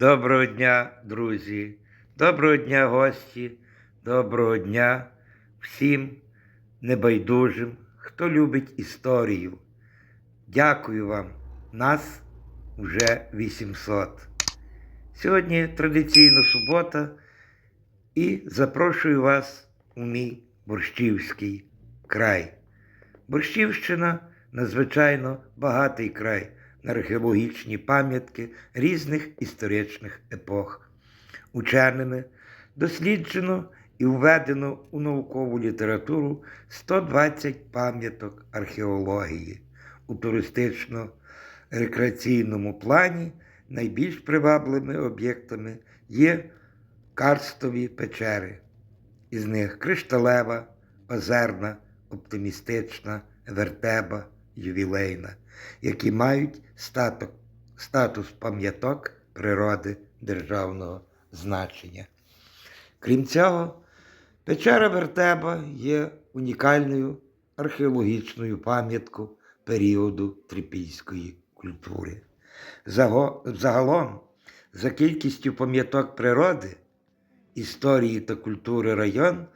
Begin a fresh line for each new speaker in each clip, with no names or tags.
Доброго дня, друзі, доброго дня, гості, доброго дня всім небайдужим, хто любить історію. Дякую вам, нас вже 800. Сьогодні традиційно субота і запрошую вас у мій Борщівський край. Борщівщина надзвичайно багатий край на археологічні пам'ятки різних історичних епох. Ученими досліджено і введено у наукову літературу 120 пам'яток археології. У туристично-рекреаційному плані найбільш привабливими об'єктами є карстові печери. Із них кришталева, озерна, оптимістична, вертеба, ювілейна, які мають статок, статус пам'яток природи державного значення. Крім цього, печера Вертеба є унікальною археологічною пам'яткою періоду трипільської культури. Загалом, за кількістю пам'яток природи, історії та культури район,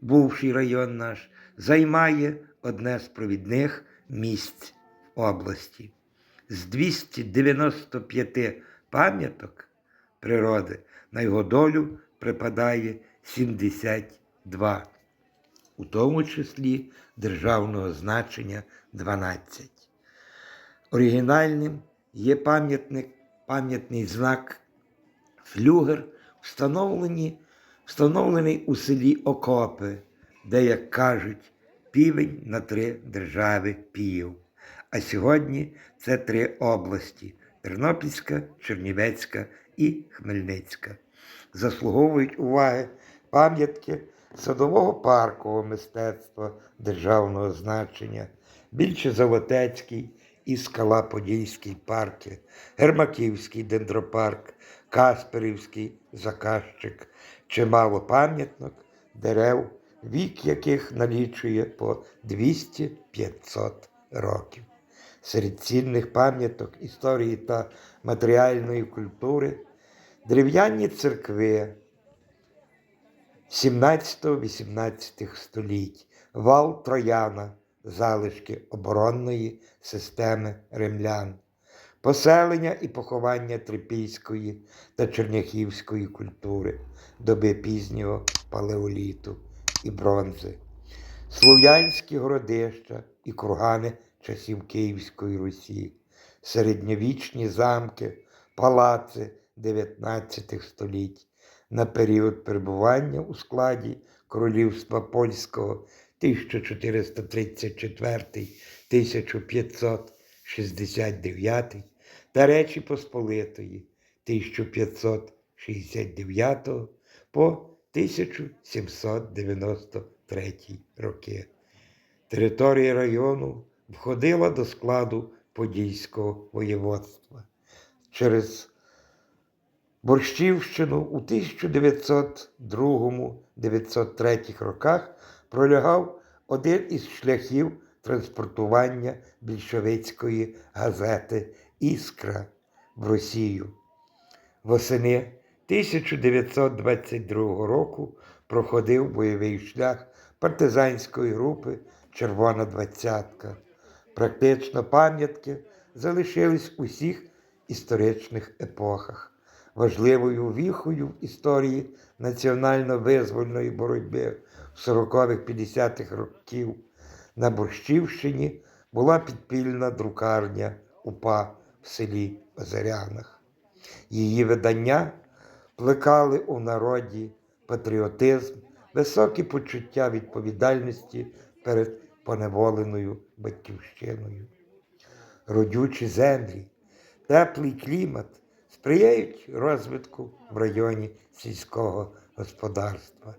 бувший район наш, займає одне з провідних місць області. З 295 пам'яток природи на його долю припадає 72, у тому числі державного значення 12. Оригінальним є пам'ятник, пам'ятний знак флюгер, встановлені, встановлений у селі Окопи, де, як кажуть, півень на три держави пів. А сьогодні це три області Тернопільська, Чернівецька і Хмельницька. Заслуговують уваги пам'ятки садового паркового мистецтва державного значення, більше Золотецький і Скала Подільський парки, Гермаківський дендропарк, Касперівський заказчик, чимало пам'яток, дерев, вік яких налічує по 200-500 років. Серед цінних пам'яток історії та матеріальної культури дерев'яні церкви 17-18 століть, вал Трояна, залишки оборонної системи римлян, поселення і поховання трипільської та черняхівської культури доби пізнього палеоліту і бронзи, слов'янські городища і кургани часів Київської Русі, середньовічні замки, палаци 19 століть. На період перебування у складі Королівства Польського 1434-1569 та Речі Посполитої 1569 по 1793 роки. Територія району входила до складу Подільського воєводства. Через Борщівщину у 1902-903 роках пролягав один із шляхів транспортування більшовицької газети Іскра в Росію. Восени 1922 року проходив бойовий шлях партизанської групи Червона двадцятка. Практично пам'ятки залишились у всіх історичних епохах. Важливою віхою в історії національно-визвольної боротьби в 40-50-х років на Борщівщині була підпільна друкарня УПА в селі Озерянах. Її видання плекали у народі патріотизм, високі почуття відповідальності перед поневоленою батьківщиною. Родючі землі, теплий клімат сприяють розвитку в районі сільського господарства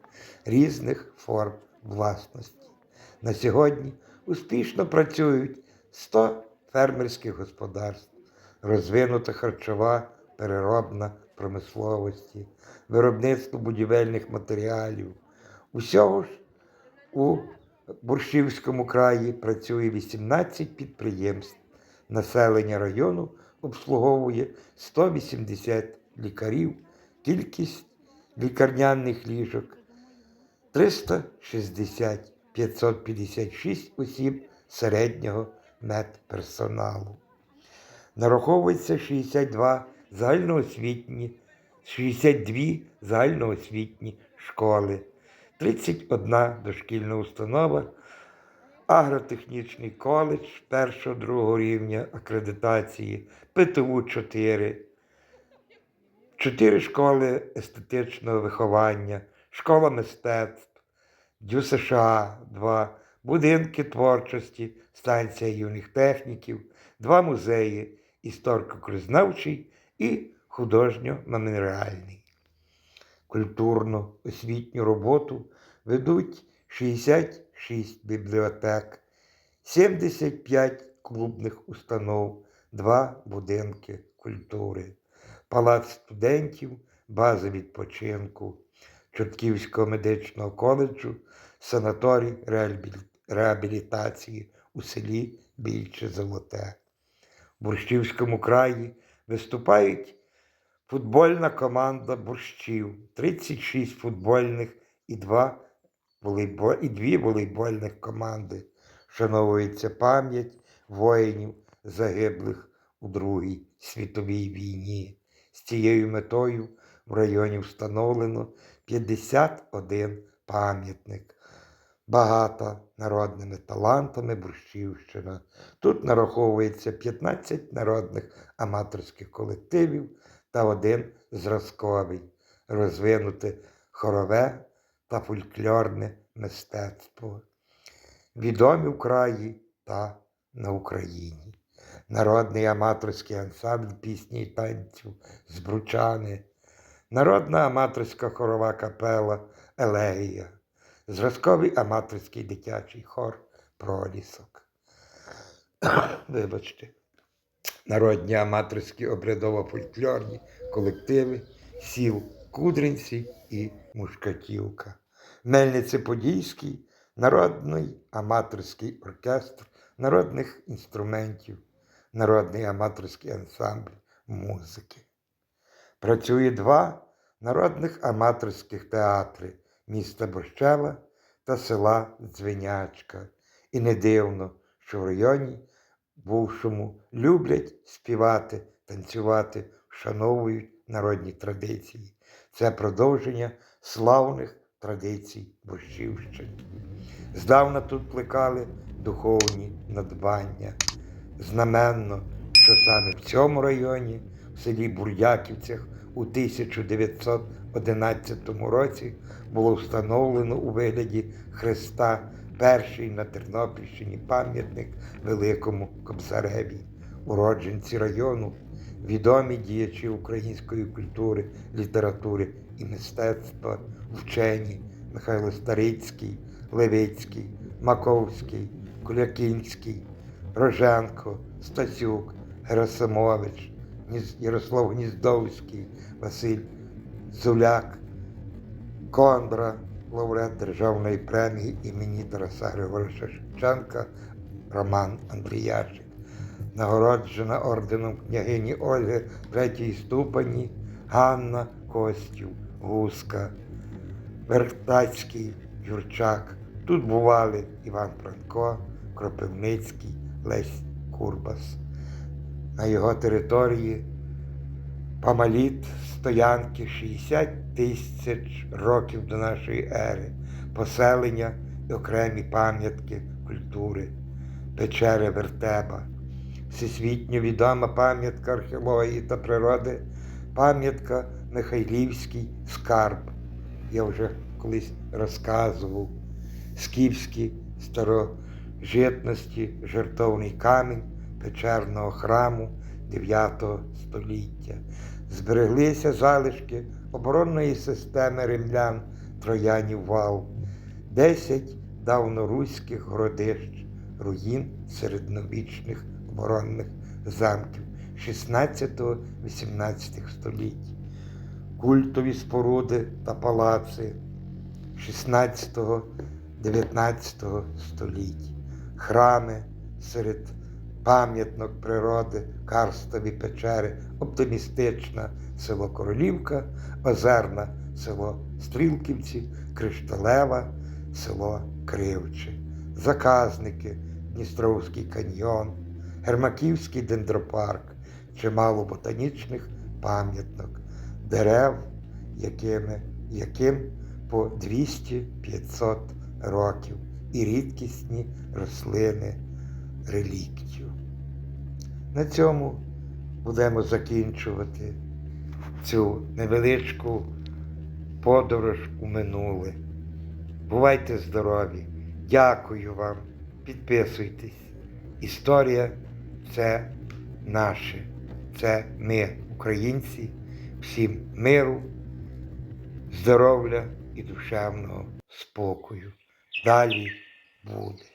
різних форм власності. На сьогодні успішно працюють 100 фермерських господарств, розвинута харчова переробна промисловості, виробництво будівельних матеріалів. Усього ж у Буршівському краї працює 18 підприємств. Населення району обслуговує 180 лікарів, кількість лікарняних ліжок 360 556 осіб середнього медперсоналу. Нараховується 62 загальноосвітні, 62 загальноосвітні школи, 31 дошкільна установа, агротехнічний коледж першого другого рівня акредитації, ПТУ 4, 4 школи естетичного виховання, школа мистецтв, Дю США 2, будинки творчості, станція юних техніків, два музеї історико-краєзнавчий і художньо-меморіальний. Культурно-освітню роботу ведуть 66 бібліотек, 75 клубних установ, два будинки культури, палац студентів, база відпочинку, Чортківського медичного коледжу, санаторій реабілітації у селі Більче Золоте. В Борщівському краї виступають футбольна команда борщів, 36 футбольних і, два волейбо... і дві волейбольних команди. Вшановується пам'ять воїнів, загиблих у Другій світовій війні. З цією метою в районі встановлено 51 пам'ятник. Багата народними талантами Борщівщина. Тут нараховується 15 народних аматорських колективів та один зразковий, розвинуте хорове та фольклорне мистецтво. Відомі в краї та на Україні. Народний аматорський ансамбль пісні і танців Збручани, народна аматорська хорова капела Елегія, зразковий аматорський дитячий хор Пролісок. Вибачте народні аматорські обрядово-фольклорні колективи сіл Кудринці і Мушкатівка. Мельнице-Подільський народний аматорський оркестр народних інструментів, народний аматорський ансамбль музики. Працює два народних аматорських театри міста Борщева та села Дзвенячка. І не дивно, що в районі бувшому люблять співати, танцювати, вшановують народні традиції. Це продовження славних традицій Борщівщини. Здавна тут плекали духовні надбання. Знаменно, що саме в цьому районі, в селі Бурдяківцях, у 1911 році було встановлено у вигляді Христа перший на Тернопільщині пам'ятник Великому Кобзареві, уродженці району, відомі діячі української культури, літератури і мистецтва, вчені Михайло Старицький, Левицький, Маковський, Кулякінський, Роженко, Стасюк, Герасимович, Ярослав Гніздовський, Василь Зуляк, Кондра, лауреат Державної премії імені Тараса Григоровича Шевченка Роман Андріяшик, нагороджена орденом княгині Ольги третій ступені Ганна Костів, Гуска, Вертацький, Юрчак. Тут бували Іван Франко, Кропивницький, Лесь Курбас. На його території Памаліт стоянки 60 тисяч років до нашої ери, поселення і окремі пам'ятки культури, печери Вертеба, всесвітньо відома пам'ятка археології та природи, пам'ятка Михайлівський скарб. Я вже колись розказував скіфські старожитності, жертовний камінь печерного храму 9 століття. Збереглися залишки оборонної системи римлян Троянів вал, 10 давноруських городищ, руїн середньовічних оборонних замків 16-18 століть, культові споруди та палаци 16-19 століть, храми серед пам'ятник природи, карстові печери, оптимістична село Королівка, Озерна село Стрілківці, Кришталева, село Кривче, Заказники, Дністровський каньйон, Гермаківський дендропарк, чимало ботанічних пам'яток, дерев, якими, яким по 200-500 років, і рідкісні рослини реліктів. На цьому будемо закінчувати цю невеличку подорож у минуле. Бувайте здорові! Дякую вам! Підписуйтесь. Історія це наше, це ми, українці, всім миру, здоров'я і душевного спокою. Далі буде.